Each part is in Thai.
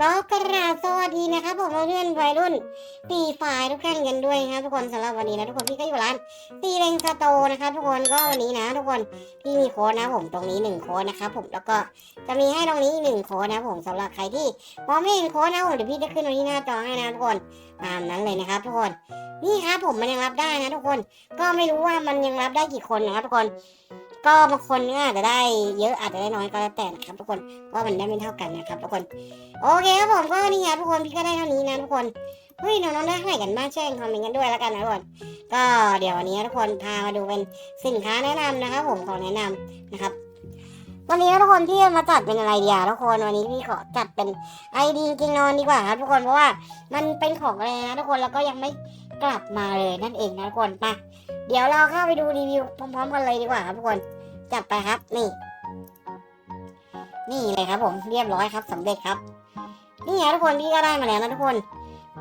ก็กราบสวัสดีนะครับผมเพื่อนวัยรุ่นตีฝ่ายทุกท่านกันด้วยนะครับทุกคนสำหรับวันนี้นะทุกคนพี่ก็อยู่ร้านตีเลงสโตนะครับทุกคนก็วันนี้นะ ทุกคนพี่มีโค้ดนะผมตรงนี้หนึ่งโค้ดนะครับผมแล้วก็จะมีให้ตรงนี้อีกหนึ่งโค้ดนะผมสำหรับใครที่มอไม่เห็นโค้ดนะผมเดี๋ยวพี่จะขึ้นไว้ที่หน้าจอให้นะทุกคนตามนั้นเลยนะครับทุกคนนี่ครับผมมันยังรับได้นะทุกคน ก็ไม่รู้ว่ามันยังรับได้กี่คนนะครับทุกคน ก็บางคนอาจจะได้เยอะอาจจะได้น้อยก็แล้วแต่นะครับทุกคนก็มันได้ไม่เท่ากันนะครับทุกคนโอเคครับผมก็นี่ครับทุกคนพี่ก็ได้เท่านี้นะทุกคนเฮ้ยน้องๆได้เท่าไหร่กันบ้างแจ้งคอมเมนต์กันด้วยแล้วกันนะทุกคนก็เดี๋ยววันนี้ทุกคนพามาดูเป็นสินค้าแนะนำนะครับ ผมของแนะนำนะครับ วันนี้ทุกคนที่มาจัดเป็นอะไรดีอะทุกคนวันนี้พี่ขอจัดเป็นไอดีจริงนอนดีกว่าครับทุกคนเพราะว่ามันเป็นของอะไรนะทุกคนแล้วก็ยังไม่กลับมาเลยนั่นเองนะทุกคนไป เดี๋ยวเราเข้าไปดูรีวิวพร้อมๆกันเลยดีกว่าครับทุกคนจัดไปครับนี่ นี่เลยครับผมเรียบร้อยครับสำเร็จครับ นี่ไงทุกคนพี่ก็ได้มาแล้วนะทุกคน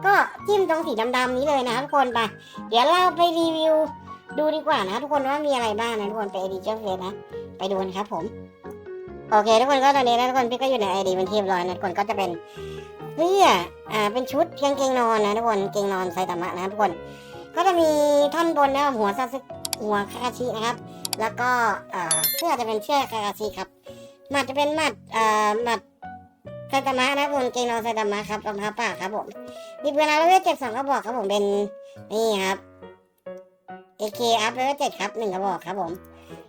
ก็จิ้มตรงสีดำๆนี้เลยนะทุกคนไปเดี๋ยวเราไปรีวิวดูดีกว่านะทุกคนว่ามีอะไรบ้างนะทุกคนไปไอดีเจ้าเฟสนะไปดูกันครับผมโอเค ทุกคนก็ตอนนี้นะทุกคนพี่ก็อยู่ในไอดีเป็นที่เรียบร้อยนะทุกคนก็จะเป็นเสื้ออ่าเป็นชุดกางเกงนอนนะทุกคนเกงนอนไซตามะนะทุกคน ก็จะมีท่อนบนนะหัวซาซึหัวคาคาชินะครับ แล้วก็เสื้อจะเป็นเสื้อคาคาชิครับหมัดจะเป็นหมัดอ่าหมัดไซตามะนะคุณเกงนอนไซตามะครับรองเท้าปาครับผมมีปืนอาร์เวเจ็ดสองกระบอกครับผมเป็นนี่ครับ AK อัพเลเวลเจ็ดครับหนึ่งกระบอกครับผม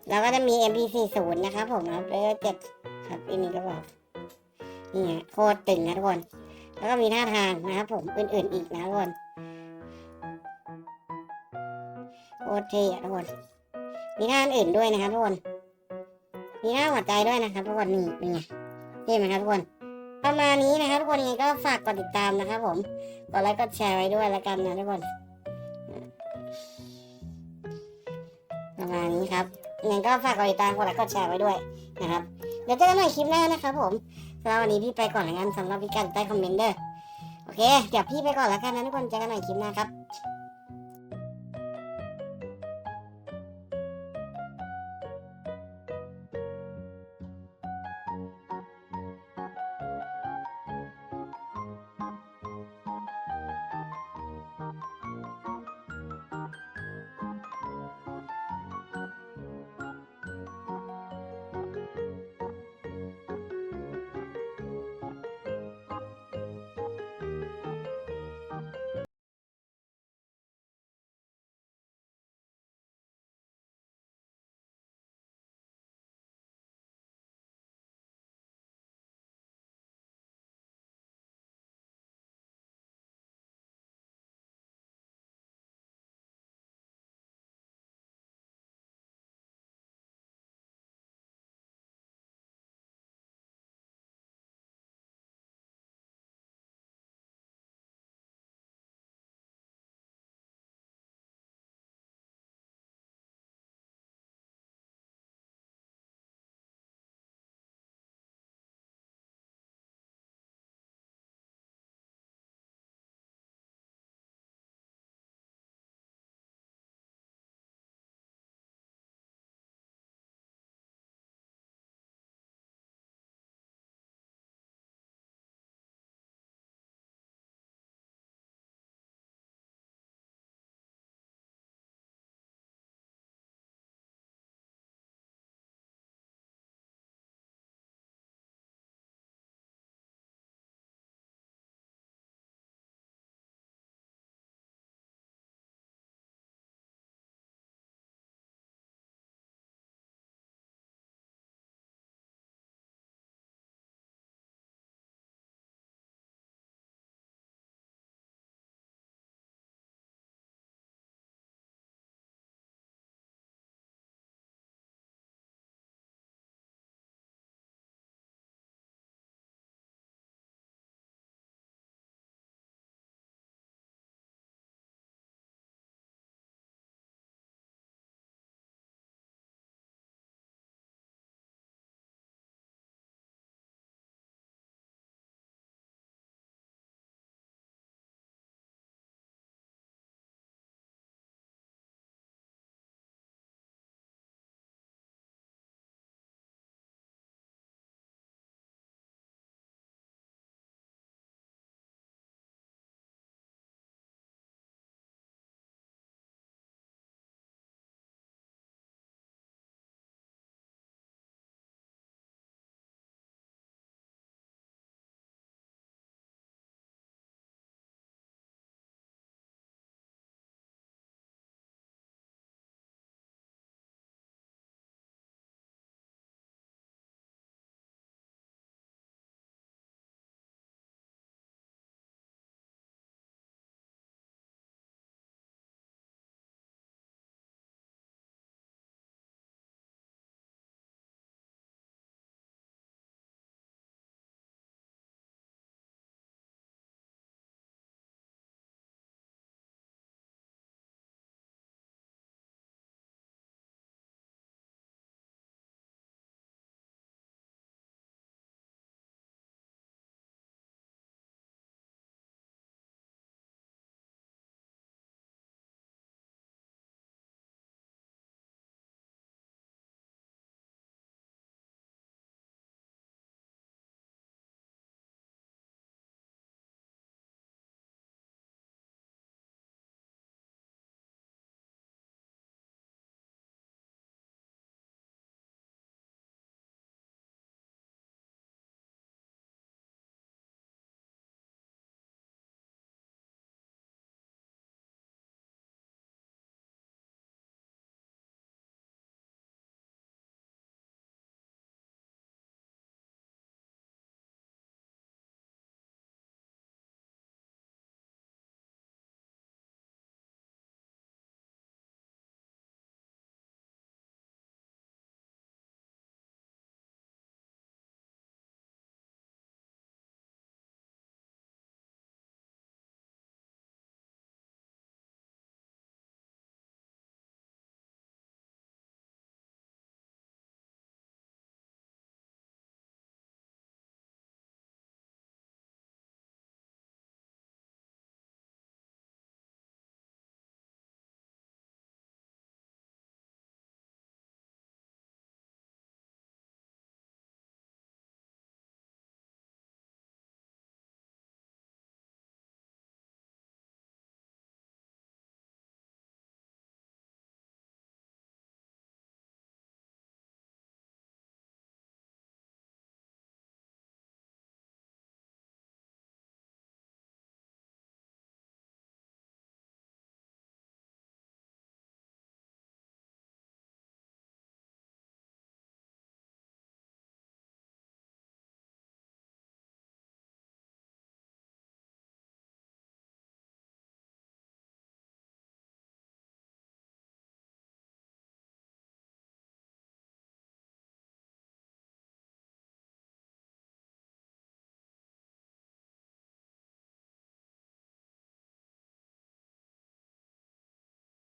แล้วก็จะมี MP 4 0 นะครับผมอัพเลเวลเจ็ดครับอีกหนึ่งกระบอกนี่โคตรตึงนะทุกคน แล้วก็มีท่าทางนะครับผมอื่นๆอีกนะทุกคน โคตรเท่อะทุกคน มีท่าอื่นด้วยนะครับทุกคน มีหน้าหัวใจด้วยนะครับทุกคนนี่เป็นไงเท่ไหมครับทุกคนประมาณนี้นะครับทุกคนยังไงก็ฝากกดติดตามนะครับผม กดไลค์กดแชร์ไว้ด้วยแล้วกันนะทุกคน ประมาณนี้ครับยังไงก็ฝากกดติดตามกดไลค์กดแชร์ไว้ด้วยนะครับ เดี๋ยวเจอกันใหม่คลิปหน้านะครับผมสำหรับวันนี้พี่ไปก่อนแล้วกันสำหรับพี่กันใต้คอมเมนต์เด้อ โอเค เดี๋ยวพี่ไปก่อนแล้วกันนะทุกคน เจอกันใหม่คลิปหน้าครับ